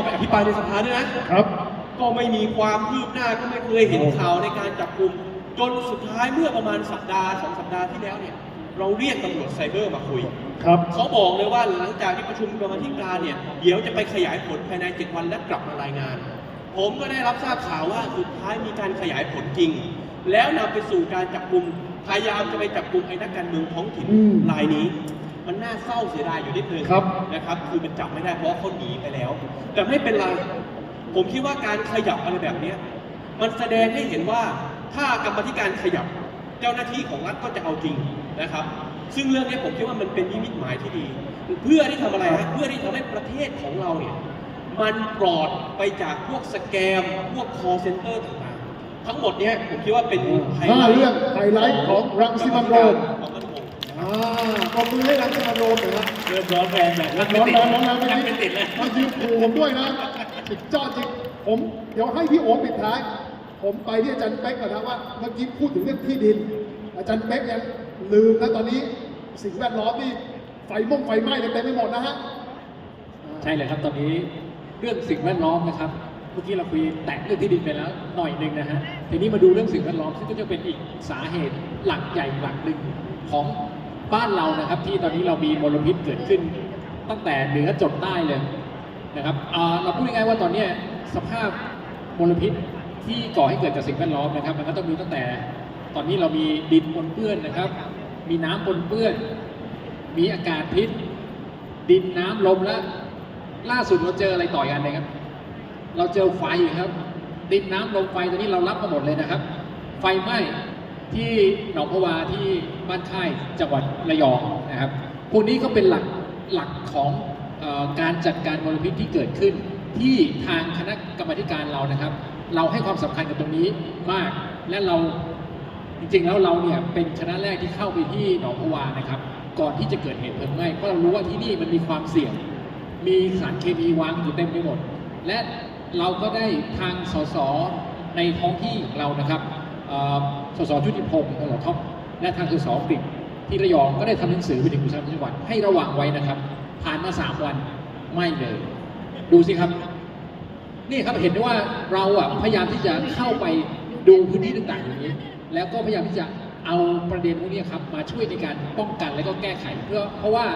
ต้องไปอภิปรายในสภาด้วยนะ ครับ ก็ไม่มีความคืบหน้าก็ไม่เคยเห็นข่าวในการจับกลุ่มจนสุดท้ายเมื่อประมาณสัปดาห์สองสัปดาห์ที่แล้วเนี่ย เราเรียกตำรวจไซเบอร์มาคุย ครับ เขาบอกเลยว่าหลังจากที่ประชุมกรรมาธิการเนี่ย เดี๋ยวจะไปขยายผลภายใน7วันและกลับมารายงาน ผมก็ได้รับทราบข่าวว่าสุดท้ายมีการขยายผลจริง แล้วนำไปสู่การจับกลุ่มพยายามจะไปจับกลุ่มไอ้นักการเมืองท้องถิ่นอืมรายนี้ มันน่าเศร้าเสียดายอยู่นิดนึงครับนะครับ คือมันจับไม่ได้เพราะว่าเขาหนีไปแล้ว แต่ไม่เป็นไร ผมคิดว่าการขยับอะไรแบบเนี้ยมันแสดงให้เห็นว่าถ้ากรรมาธิการขยับเจ้าหน้าที่ของรัฐก็จะเอาจริงนะครับ ซึ่งเรื่องนี้ผมคิดว่ามันเป็นนิมิตหมายที่ดี เพื่อที่ทำอะไรฮะเพื่อที่ทำให้ประเทศของเราเนี่ยมันปลอดไปจากพวกสแกม พวก call center ต่างๆ ทั้งหมดเนี้ยผมคิดว่าเป็นไฮห้าไลท์เรื่องไฮไลท์ของรังสิมันต์โรมของมันคง อ่าขอบคุณให้รังสิมันต์โรมหน่อยครับเริ่มร้อนแรงแบบรักร้ไม่อนติดแรงร้อนแรงรักไม่ไม่ติดเลยมายืนขู่ผมด้วยนะสุดยอดจริงผมเดี๋ยวให้พี่โอปิดท้าย ผมไปที่อาจารย์เป๊กก่อนนะว่าเมื่อกี้พูดถึงเรื่องที่ดิน อาจารย์เป๊กยังลืมนะตอนนี้สิ่งแวดล้อมนี่ไฟม่งไฟไหม้เต็มไปหมดนะฮะใช่เลยครับตอนนี้เรื่องสิ่งแวดล้อมนะครับเมื่อกี้เราคุยแตะเรื่องที่ดินไปแล้วหน่อยหนึ่งนะฮะทีนี้มาดูเรื่องสิ่งแวดล้อมซึ่งก็จะเป็นอีกสาเหตุหลักใหญ่หลักหนึ่งของ บ้านเรานะครับที่ตอนนี้เรามีมลพิษเกิดขึ้น ตั้งแต่เหนือจดใต้เลยนะครับเราพูดง่ายๆว่าตอนนี้สภาพมลพิษที่ก่อให้เกิดจากสิ่งแวดล้อมนะครับ มันก็ต้องมีตั้งแต่ตอนนี้เรามีดินปนเปื้อนนะครับ มีน้ำปนเปื้อน มีอากาศพิษ ดินน้ำลมและล่าสุดเราเจออะไรต่ออีกอันหนึงครับ เราเจอไฟครับ ดินน้ำลมไฟตอนนี้เรารับมาหมดเลยนะครับ ไฟไหม้ ที่หนองพะวาที่บ้านค่ายจังหวัดระยองนะครับพวกนี้ก็เป็นหลักหลักของออการจัดการมลพิษที่เกิดขึ้น ที่ทางคณะกรรมการเรานะครับ เราให้ความสำคัญกับตรงนี้มาก และเราจริงๆแล้วเราเนี่ยเป็นคณะแรกที่เข้าไปที่หนองพะวานะครับ ก่อนที่จะเกิดเหตุเพลิงไหม้เพราะเรารู้ว่าที่นี่มันมีความเสี่ยง มีสารเคมีวางอยู่เต็มไปหมด และเราก็ได้ทางสสในท้องที่ของเรานะครับ สสชุติพงศ์สสท็อปและทางสสกฤษที่ระยองก็ได้ทำหนังสือไปถึงผู้ชาจังหวัดให้ระวังไว้นะครับ ผ่านมาสามวันไม่เลย ดูสิครับ นี่ครับเห็นได้ว่าเราอะพยายามที่จะเข้าไปดูพื้นที่ต่างๆอย่างนี้ แล้วก็พยายามที่จะเอาประเด็นพวกนี้ครับมาช่วยในการป้องกันและก็แก้ไขเพื่อเพราะว่า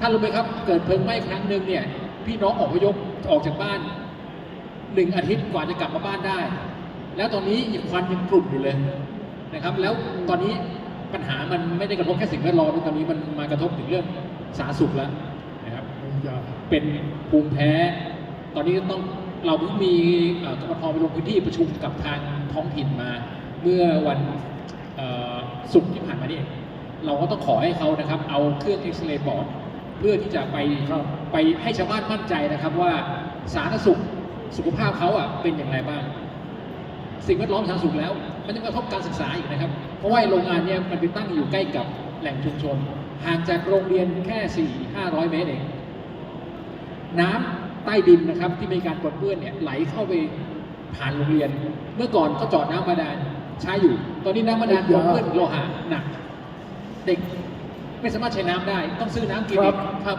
ท่านรู้ไหมครับ เกิดเพลิงไหม้ครั้งหนึ่งเนี่ยพี่น้องอพยพออกจากบ้านหนึ่งอาทิตย์กว่าจะกลับมาบ้านได้ แล้วตอนนี้อีกควันยังกลุ่มอยู่เลยนะครับ แล้วตอนนี้ปัญหามันไม่ได้กระทบแค่สิ่งแวดล้อมตอนนี้มันมากระทบถึงเรื่องสาธารณสุขแล้วนะครับเป็นภูมิแพ้ ตอนนี้ต้องเราเพิ่งมีกรทไปลงพื้นที่ประชุมกับทางท้องถิ่นมา เมื่อวันศุกร์ที่ผ่านมานี่เองเราก็ต้องขอให้เขานะครับ เอาเครื่องเอ็กซเรย์ปอดเพื่อที่จะไปไปให้ชาวบ้านมั่นใจนะครับว่าสาธารณสุขสุขภาพเขาอะเป็นอย่างไรบ้าง สิ่งแวดล้อมสาธารณสุขแล้ว มันยังกระทบการศึกษาอีกนะครับ เพราะว่าไอ้โรงงานเนี่ยมันไปตั้งอยู่ใกล้กับแหล่งชุมชน ห่างจากโรงเรียนแค่ 4 500 เมตรเอง น้ำใต้ดินนะครับที่มีการปนเปื้อนเนี่ยไหลเข้าไปผ่านโรงเรียน เมื่อก่อนก็เจอดน้ำบาดาลใช้อยู่ ตอนนี้น้ำบาดาลปนเปื้อนโลหะหนัก เด็กไม่สามารถใช้น้ำได้ ต้องซื้อน้ำกินครัอีบกครับ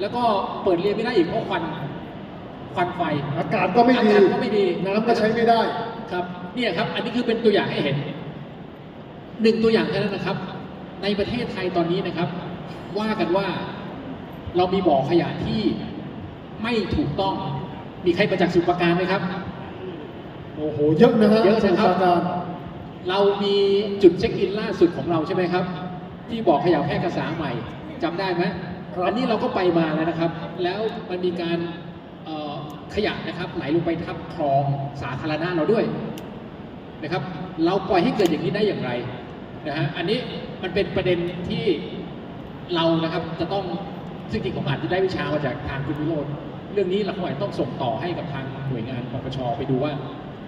แล้วก็เปิดเรียนไม่ได้อีกเพราะควันควันไฟ อากาศก็ไม่ดีอากาศก็ไม่ดีน้ำก็ใช้ไม่ได้ ครับเนี่ยครับ อันนี้คือเป็นตัวอย่างให้เห็นหนึ่งตัวอย่างแค่นั้นนะครับ ในประเทศไทยตอนนี้นะครับ ว่ากันว่าเรามีบ่อขยะที่ไม่ถูกต้องมีใครประจักษ์สุปการไหมครับโอ้โหเยอะนะฮะเยอะนะครับสมุทรปราการเรามีจุดเช็คอินล่าสุดของเราใช่ไหมครับ ที่บ่อขยะแพร่กษาใหม่จำได้ไหมครับอันนี้เราก็ไปมาแล้วนะครับ แล้วมันมีการเอ่อ ขยะนะครับ ไหลลงไปทับคลองสาธารณะเราด้วยนะครับ เราปล่อยให้เกิดอย่างนี้ได้อย่างไรนะฮะอันนี้มันเป็นประเด็นที่เรานะครับจะต้องซึ่งจริงผมอาจจะได้วิชามาจากทางคุณวิโรจน์เรื่องนี้เราคงอาจจะต้องส่งต่อให้กับทางหน่วยงานปปชไปดูว่า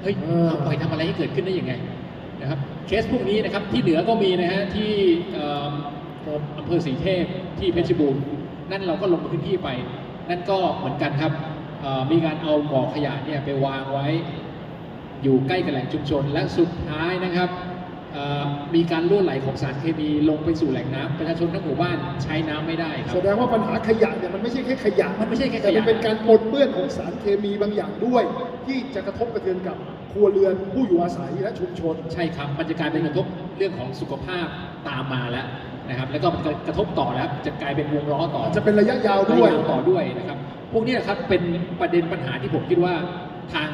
เฮ้ยเออเราปล่อยทำอะไรให้เกิดขึ้นได้ยังไงนะครับเคสพวกนี้นะครับที่เหนือก็มีนะฮะที่เอ่ออำเภอศรีเทพที่เพชรบูรณ์นั่นเราก็ลงพื้นที่ไป นั่นก็เหมือนกันครับเอ่อ มีการเอาบ่อขยะเนี่ยไปวางไว้อยู่ใกล้กับแหล่งชุมชน และสุดท้ายนะครับทเอ่อมีการรั่วไหลของสารเคมีลงไปสู่แหล่งน้ำประชาชนทั้งหมู่บ้านใช้น้ำไม่ได้ครับแสดงว่าปัญหาขยะเนี่ยมันไม่ใช่แค่ขยะมันไม่ใช่แค่ขยะแต่มันเป็นการปนเปื้อนของสารเคมีบางอย่างด้วย ที่จะกระทบกระเทือนกับครัวเรือนผู้อยู่อาศัยและชุมชน ใช่ครับมันจะกลายเป็นกระทบเรื่องของสุขภาพตามมาแล้วนะครับ แล้วก็มันจะกระทบต่อแล้วจะกลายเป็นวงล้อต่อจะเป็นระยะยาวด้วยระะต่อด้วยนะครับ พวกนี้นะครับเป็นประเด็นปัญหาที่ผมคิดว่าทาง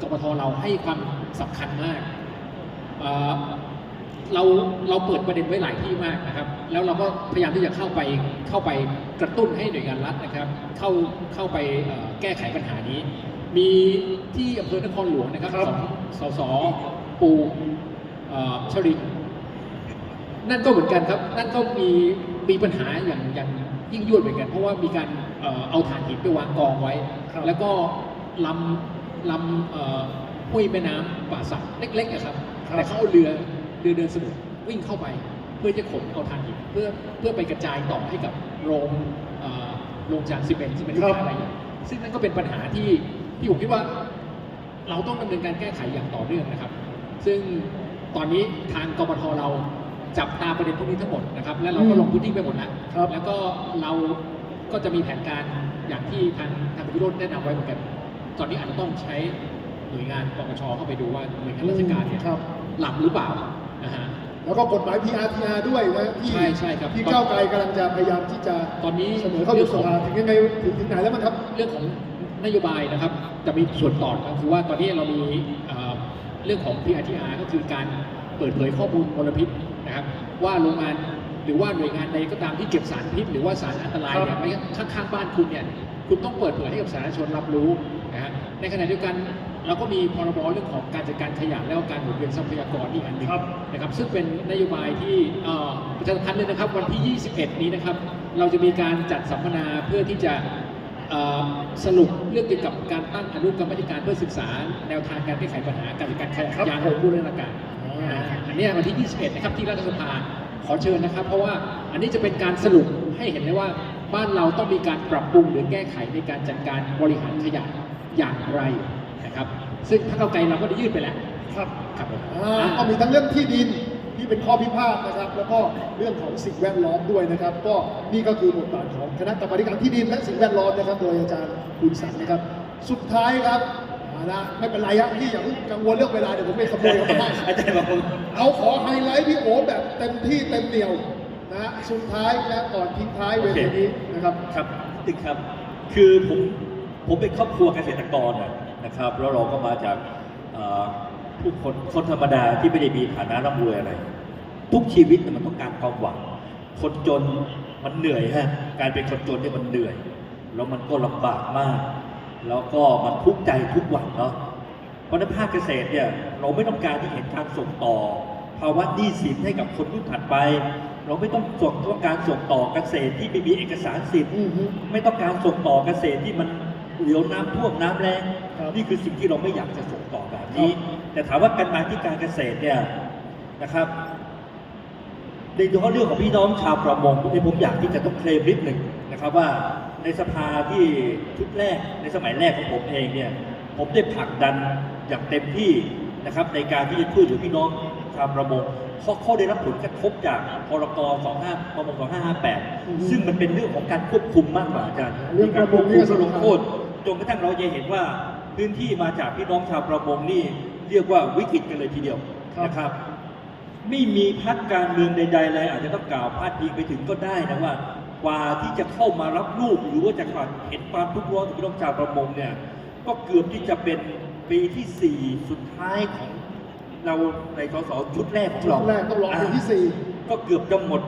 กปทเราให้ความสำคัญมากเอ่อเราเราเปิดประเด็นไว้หลายที่มากนะครับ แล้วเราก็พยายามที่จะเข้าไปเข้าไปกระตุ้นให้หน่วยงานรัฐนะครับ เข้าเข้าไปเอ่อแก้ไขปัญหานี้ มีที่อำเภอนครหลวงนะครับครับของสสปูเอ่อชรินนั่นก็เหมือนกันครับ นั่นก็มีมีปัญหาอย่างอย่าง ยิ่งยวดเหมือนกัน เพราะว่ามีการเอ่อเอาถ่านหินไปวางกองไว้ครับแล้วก็ลำลำเอ่อห้วยแม่น้ำป่าสักเล็กๆอะครับครับแต่เขาเอาเรือเรือเดินสมุทรวิ่งเข้าไป เพื่อจะขนเอาถ่านหินเพื่อเพื่อไปกระจายต่อให้กับโรงเอ่อโรงจานซีเมนต์ที่เป็นลูกค้าอะไรอย่างเงี้ยซึ่งนั่นก็เป็นปัญหาที่ที่ผมคิดว่า เราต้องดำเนินการแก้ไขอย่างต่อเนื่องนะครับ ซึ่งตอนนี้ทางกปทเรา จับตาประเด็นพวกนี้ทั้งหมดนะครับและเราก็ลงพื้นที่ไปหมดแล้วครับแล้วก็เราก็จะมีแผนการอย่างที่ทางทางพิโรจน์แนะนำไว้เหมือนกัน ตอนนี้อาจจะต้องใช้หน่วยงานปปชเข้าไปดูว่าหน่วยงานราชการเนี่ยครับหลับหรือเปล่านะฮะแล้วก็กฎหมาย PRTR ด้วยนะที่ใช่ใช่ครับที่ก้าวไกลกำลังจะพยายามที่จะตอนนี้เสนอเข้าสู่สภาถึงยังไงถึงถึงไหนแล้วมั้งครับ เรื่องของนโยบายนะครับจะมีส่วนต่อก็คือว่าตอนนี้เรามีเอ่อเรื่องของ PRTR ก็คือการเปิดเผยข้อมูลมลพิษ นะครับว่าโรงงานหรือว่าหน่วยงานใดก็ตามที่เก็บสารพิษหรือว่าสารอันตรายเนี่ยไว้ข้างๆบ้านคุณเนี่ยคุณต้องเปิดเผยให้กับสาธารณชนรับรู้นะฮะในขณะเดียวกันเราก็มีพรบเรื่องของการจัดการขยะและก็การหมุนเวียนทรัพยากรอีกอันหนึ่งครับนะครับ ซึ่งเป็นนโยบายที่เอ่อประชาสัมพันธ์เลยนะครับ วันที่ 21 นี้นะครับ เราจะมีการจัดสัมมนาเพื่อที่จะเอ่อสรุปเรื่องเกี่ยวกับการตั้งอนุกรรมธิการเพื่อศึกษาแนวทางการแก้ไขปัญหาการจัดการขยะครับยางผมบูรณาการ อ่าอ่าอันเนี้ยวันที่ 21 นะครับที่รัฐสภาขอเชิญนะครับ เพราะว่าอันนี้จะเป็นการสรุปให้เห็นได้ว่าบ้านเราต้องมีการปรับปรุงหรือแก้ไขในการจัดการบริหารขยะอย่างไรนะครับ ซึ่งพรรคเก้าวไกลเราก็ได้ยื่นไปแล้วครับครับผมอ่าอ่าก็มีทั้งเรื่องที่ดินที่เป็นข้อพิพาทนะครับ แล้วก็เรื่องของสิ่งแวดล้อมด้วยนะครับ ก็นี่ก็คือบทบาทของคณะกรรมาธิการที่ดินและสิ่งแวดล้อมนะครับ โดยอาจารย์คุณสันนะครับ สุดท้ายครับ เอาละไม่เป็นไรครับพี่อย่าเพิ่งกังวลเรื่องเวลาเดี๋ยวผมไปขโมยเขาได้อาจารย์บอกผมเอาขอไฮไลท์พี่โอแบบเต็มที่เต็มเหนียวนะสุดท้ายนะก่อนทิ้งท้ายเวทีนี้นะครับครับตึกครับ คือผมผมเป็นครอบครัวเกษตรกรน่ะนะครับแล้วเราก็มาจากเอ่อผู้คนคนธรรมดาที่ไม่ได้มีฐานะร่ำรวยอะไร ทุกชีวิตเนี่ยมันต้องการความหวัง คนจนมันเหนื่อยฮะการเป็นคนจนเนี่ยมันเหนื่อย แล้วมันก็ลำบากมาก แล้วก็มันทุกข์ใจทุกวันเนาะเพราะในภาคเกษตรเนี่ยเราไม่ต้องการที่เห็นการส่งต่อ ภาวะหนี้สินให้กับคนรุ่นถัดไป เราไม่ต้องส่งต้องการส่งต่อเกษตรที่ไม่มีเอกสารสิทธิ์อือฮึไม่ต้องการส่งต่อเกษตรที่มันเหลียวน้ำท่วมน้ำแรงครับนี่คือสิ่งที่เราไม่อยากจะส่งต่อแบบนี้ แต่ถามว่าการมาที่การเกษตรเนี่ยนะครับในเฉพาะเรื่องของพี่น้องชาวประมงที่ผมอยากที่จะต้องเคลมนิดหนึ่งนะครับว่า ในสภาที่ชุดแรกในสมัยแรกของผมเองเนี่ยผมได้ผลักดันอย่างเต็มที่นะครับในการที่จะช่วยเหลือพี่น้องชาวประมงเพราะเขาได้รับผลกระทบจากพรก25ประมงอือฮึ2558 ซึ่งมันเป็นเรื่องของการควบคุมมากกว่าอาจารย์เรื่องประมงนี่มีก็การควบคุมสำคัญลงโทษจนกระทั่งเราจะเห็นว่าพื้นที่มาจากพี่น้องชาวประมงนี่เรียกว่าวิกฤตกันเลยทีเดียวครับนะครับ ไม่มีพักการเมืองใดๆเลยอาจจะต้องกล่าวพาดพิงไปถึงก็ได้นะว่า กว่าที่จะเข้ามารับลูกหรือว่าจะเห็นความทุกข์ร้อนของพี่น้องชาวประมงเนี่ยก็เกือบที่จะเป็นปีที่สี่สุดท้ายของเราในสสชุดแรกของชุดเราแรกต้องรอเป็นที่สี่ก็เกือบจะหมด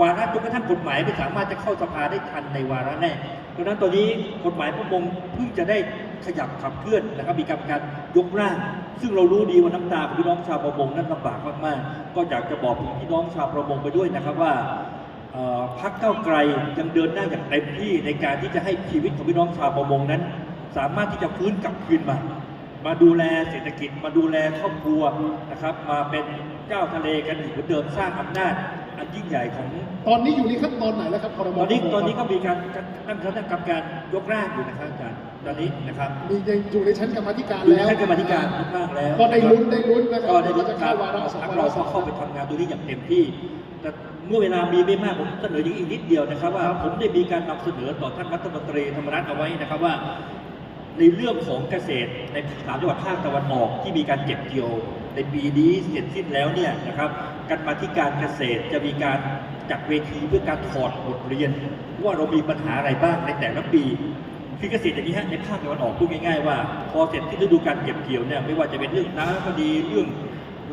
วาระจนกระทั่งกฎหมายไม่สามารถจะเข้าสภาได้ทันในวาระแรกดังนั้นตอนนี้กฎหมายประมงเพิ่งจะได้ขยับขับเคลื่อนนะครับมีการการยกร่าง ซึ่งเรารู้ดีว่าน้ำตาของพี่น้องชาวประมงนั้นลำบากมากๆ ก็อยากจะบอกถึงพี่น้องชาวประมงไปด้วยนะครับว่าเอ่อ พรรคก้าวไกลยังเดินหน้าอย่างเต็มที่ในการที่จะให้ชีวิตของพี่น้องชาวประมงนั้น สามารถที่จะฟื้นกลับคืนมา มาดูแลเศรษฐกิจมาดูแลครอบครัวนะครับ มาเป็นเจ้าทะเลกันอีกเหมือนเดิมสร้างอำนาจอันยิ่งใหญ่ของ ตอนนี้อยู่ในขั้นตอนไหนแล้วครับคอรมตอนนี้ตอนนี้ก็มีการตั้งคณะกรรมการยกร่างอยู่นะครับอาจารย์ตอนนี้นะครับมียังอยู่ในชั้นกรรมาธิการดูแล้วท่านกรรมาธิการทุกภาคแล้วก็ได้ลุ้นได้ลุ้นนะครับก็ได้ลุ้นจะครัเข้าบวาระสองพักวาเราระก็เข้าไปทำงานตัวนี้อย่างเต็มที่แต่ เมื่อเวลามีไม่มากผมเสนออีกนิดเดียวนะครับ ว่าผมได้มีการนำเสนอต่อท่านรัฐมนตรีธรรมนัฐเอาไว้นะครับว่า ในเรื่องของเกษตรในสามจังหวัดภาคตะวันออกที่มีการเก็บเกี่ยว ในปีนี้เสร็จสิ้นแล้วเนี่ยนะครับการมาธิการเกษตรจะมีการจัดเวทีเพื่อการถอดบทเรียน ว่าเรามีปัญหาอะไรบ้างในแต่ละปีคือเกษตรอย่างนี้ฮะในภาคตะวันออกพูดง่ายๆว่า พอเสร็จที่ฤดูการเก็บเกี่ยวเนี่ยไม่ว่าจะเป็นเรื่องน้ำก็ดีเรื่อง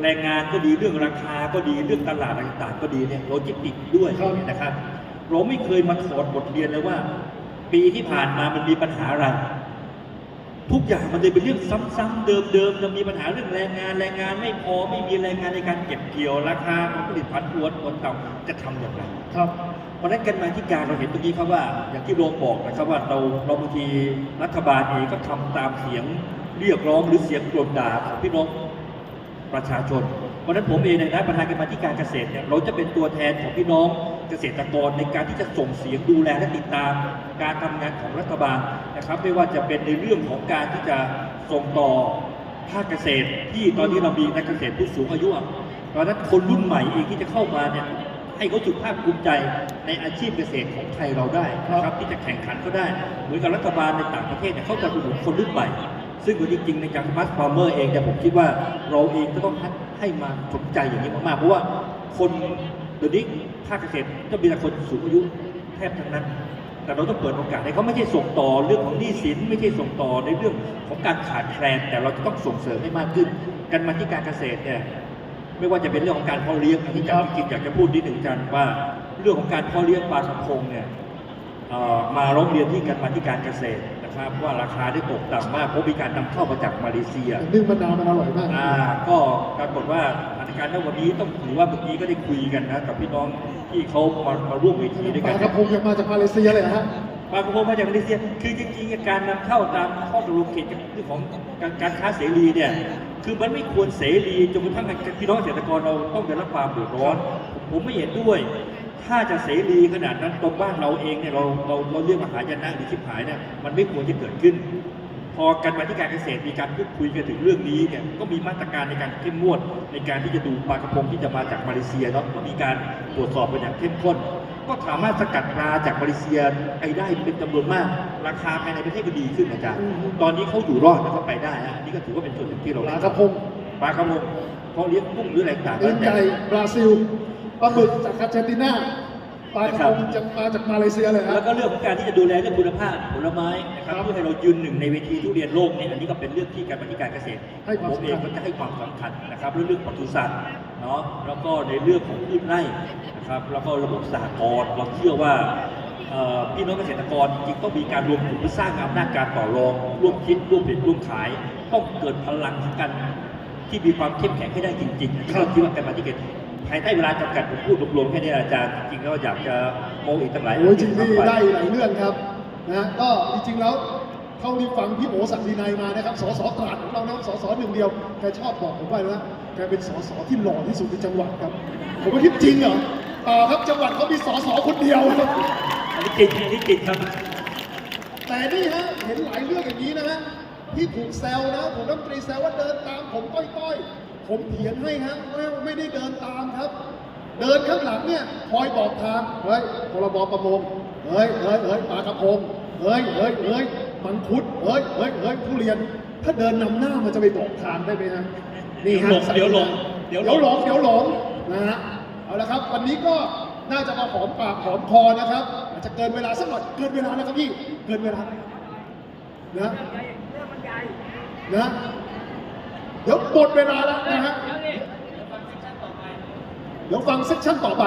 แรงงานก็ดีเรื่องราคาก็ดีเรื่องตลาดต่างๆ ก็ดีเนี่ยโลจิสติกส์ด้วยครับนะครับ เราไม่เคยมาถอดบทเรียนเลยว่า ปีที่ผ่านมามันมีปัญหาอะไร ทุกอย่างมันเลยเป็นเรื่องซ้ำๆเดิมๆจะมีปัญหาเรื่องแรงงานแรงงานไม่พอไม่มีแรงงานในการเก็บเกี่ยวราคาผลผลิตผันผวนผลต่ำจะทำอย่างไรครับเพราะฉะนั้นกันมาที่การเราเห็นตรงนี้ครับว่า อย่างที่โรงบอกนะครับว่าเราเราบางทีรัฐบาลเองก็ทำตามเสียงเรียกร้องหรือเสียงกรนด่าของพี่น้อง ประชาชน เพราะฉะนั้นผมเองในฐานะประธานกรรมาธิการเกษตรเนี่ยเราจะเป็นตัวแทนของพี่น้องเกษตรกรในการที่จะส่งเสียงดูแลและติดตาม การทำงานของรัฐบาลนะครับ ไม่ว่าจะเป็นในเรื่องของการที่จะส่งต่อภาคเกษตร ที่ตอนนี้เรามีนักเกษตรผู้สูงอายุเพราะนั้นคนรุ่นใหม่เองที่จะเข้ามาเนี่ยให้เขาสุขภาพภูมิใจในอาชีพเกษตรของไทยเราได้นะครับที่จะแข่งขันก็ได้ เหมือนกับรัฐบาลในต่างประเทศเนี่ยเขาจะอุดหนุนคนรุ่นใหม่ ซึ่งจริงๆในการมัสฟาร์เมอร์เองเนี่ผมคิดว่าเราเองก็ต้องให้มาสนใจอย่างนี้มากๆ เพราะว่าคนเดี๋ยวนี้ภาคเกษตรก็มีแต่คนสูงอายุแทบทั้งนั้น แต่เราต้องเปิดโอกาสให้เขาไม่ใช่ส่งต่อเรื่องของหนี้สิน ไม่ใช่ส่งต่อในเรื่องของการขาดแคลน แต่เราจะต้องส่งเสริมให้มากขึ้นการมาที่การเกษตรเนี่ยไม่ว่าจะเป็นเรื่องของการเพาะเลี้ยงอันนี้จารย์จริงๆอยากจะพูดนิดหนึ่งจารย์ว่าเรื่องของการเพาะเลี้ยงปลากระพงเนี่ยมาร้องเรียนที่การมาที่การเกษตร นะครับว่าราคาได้ตกต่ำมากเพราะมีการนำเข้ามาจากมาเลเซีย นึ่งมะนาวมันอร่อยมาก อ่าก็ปรากฏว่าสถานการณ์ณวันนี้ต้องถือว่าเมื่อกี้ก็ได้คุยกันนะกับพี่น้องที่เขามามาร่วมเวทีด้วยปกัลานกระพงยังมาจากมาเลเซียเลยเหรอฮะปลากระพงมาจากมาเลเซีย คือจริงๆการนำเข้าตามข้อตกลงเกี่ยวกับเรื่องของการการค้าเสรีเนี่ยคือมันไม่ควรเสรีจนกระทั่งพี่น้องเกษตรกรเราต้องได้รับความเดือดร้อน ผมไม่เห็นด้วย ถ้าจะเสรีขนาดนั้นตรงบ้านเราเองเนี่ยเราเราเราเรียกว่าหายนะหรือชิบหายเนี่ยมันไม่ควรจะเกิดขึ้น พอการมาที่การเกษตรมีการพูดคุยกันถึงเรื่องนี้เนี่ยก็มีมาตรการในการเข้มงวด ในการที่จะดูปลากระพงที่จะมาจากมาเลเซียเนาะก็มีการตรวจสอบกันอย่างเข้มข้น ก็สามารถสกัดปลาจากมาเลเซียไปได้เป็นจำนวนมาก ราคาภายในประเทศก็ดีขึ้นอาจารย์อืมตอนนี้เขาอยู่รอดแล้วก็ไปได้ฮะอันนี่ก็ถือว่าเป็นส่วนหนึ่งที่เราปได้ลากระพงปลากระพงเขาเลี้ยงกุ้งหรืออะไรต่างๆเอ็นแล้วแต่ไก่บราซิล ปลาหมึกจากอาร์เจนตินาปลากระพงจะมาจากมาเลเซียเลยฮะแล้วก็เรื่องของการที่จะดูแลเรื่องคุณภาพผลไม้นะครับครับเพื่อให้เรายืนหนึ่งในเวทีทุเรียนโลกเนี่ยอันนี้ก็เป็นเรื่องที่การบริการเกษตรให้ความผมเองสำคัญก็จะให้ความสำคัญนะครับเรื่องเรื่องปศุสัตว์เนาะแล้วก็ในเรื่องของพืชไร่นะครับแล้วก็ระบบสหกรณ์เราเชื่อว่าเอ่อพี่น้องเกษตรกรจริงๆต้องมีการรวมกลุ่มเพื่อสร้างอำนาจการต่อรองร่วมคิดร่วมผลิตร่วมขาย ต้องเกิดพลังกันที่มีความเข้มแข็งให้ได้จริงๆที่เราคิดว่าการมาที่เกิด ภายใต้เวลาจำกัดผมพูดรวมๆแค่นี้อาจารย์จริงๆแล้วอยากจะโมองอีกตั้งหลายโอ้ยจริงเรื่ที่มากได้มายหลายเรื่องครับนะฮะก็จริงๆแล้วเท่าที่ฟังพี่โอศักดินัยมานะครับสสตราดของเรานะครับสสหนึ่งเดียวแกชอบบอกผมว่านะแกเป็นสสที่หล่อที่สุดในจังหวัดครับ ผมก็คิดจริงเหรอเปล่าครับจังหวัดเขามีสสคนเดียวครับอันนี้จริงอันนี้จริงครับ แต่นี่ฮะเห็นหลายเรื่องอย่างนี้นะฮะที่ถูกแซวนะผมรัฐมนตรีแซวว่าเดินตามผมต้อยๆ ผมเถียงให้ฮะว่าไม่ได้เดินตามครับ เดินข้างหลังเนี่ยคอยบอกทางเฮ้ยพรบประมงเฮ้ยเฮ้ยเฮ้ยปลากระพงเฮ้ยเฮ้ยเฮ้ยมังคุดเฮ้ยเฮ้ยเฮ้ยทุเรียน ถ้าเดินนำหน้ามันจะไปบอกทางได้ไหมฮะนี่ฮะเดี๋ยวหลงเดี๋เดี๋ยยววหหลลงงเดี๋ยวหลงนะฮะเอาละครับ วันนี้ก็น่าจะมาหอมปากหอมคอนะครับอาจจะเกินเวลาสักหน่อยเกินเวลาแล้วครับพี่เกินเวลานะนะ เดี๋ยวหมดเวลาแล้วนะฮะ เดี๋ยวฟังเซสชั่นต่อไป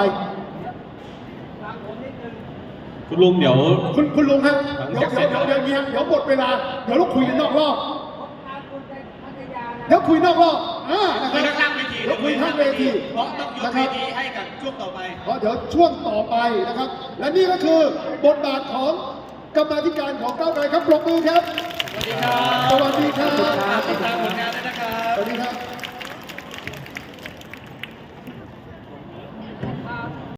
คุณลุงเดี๋ยว คุณคุณลุงฮะหลังเดี๋ยวจากเดี๋ยวเสร็จเดี๋ยวเดี๋ยวเดี๋ยวหมดเวลา เดี๋ยวเราคุยกันนอกรอบ เดี๋ยวคุยนอกรอบอ่านะคคุรัยบข้างๆเวทีเดี๋ยวคุยข้างเวทีเพราะต้องยกนะคเวรับทีให้กับช่วงต่อไป เพราะเดี๋ยวช่วงต่อไปนะครับ และนี่ก็คือบทบาทของ กรรมาธิการของก้าวไกลครับปรบมือครับ สวัสดีครับ สวัสดีครับติดตามผลงานด้วยนะครับ สวัสดีครับ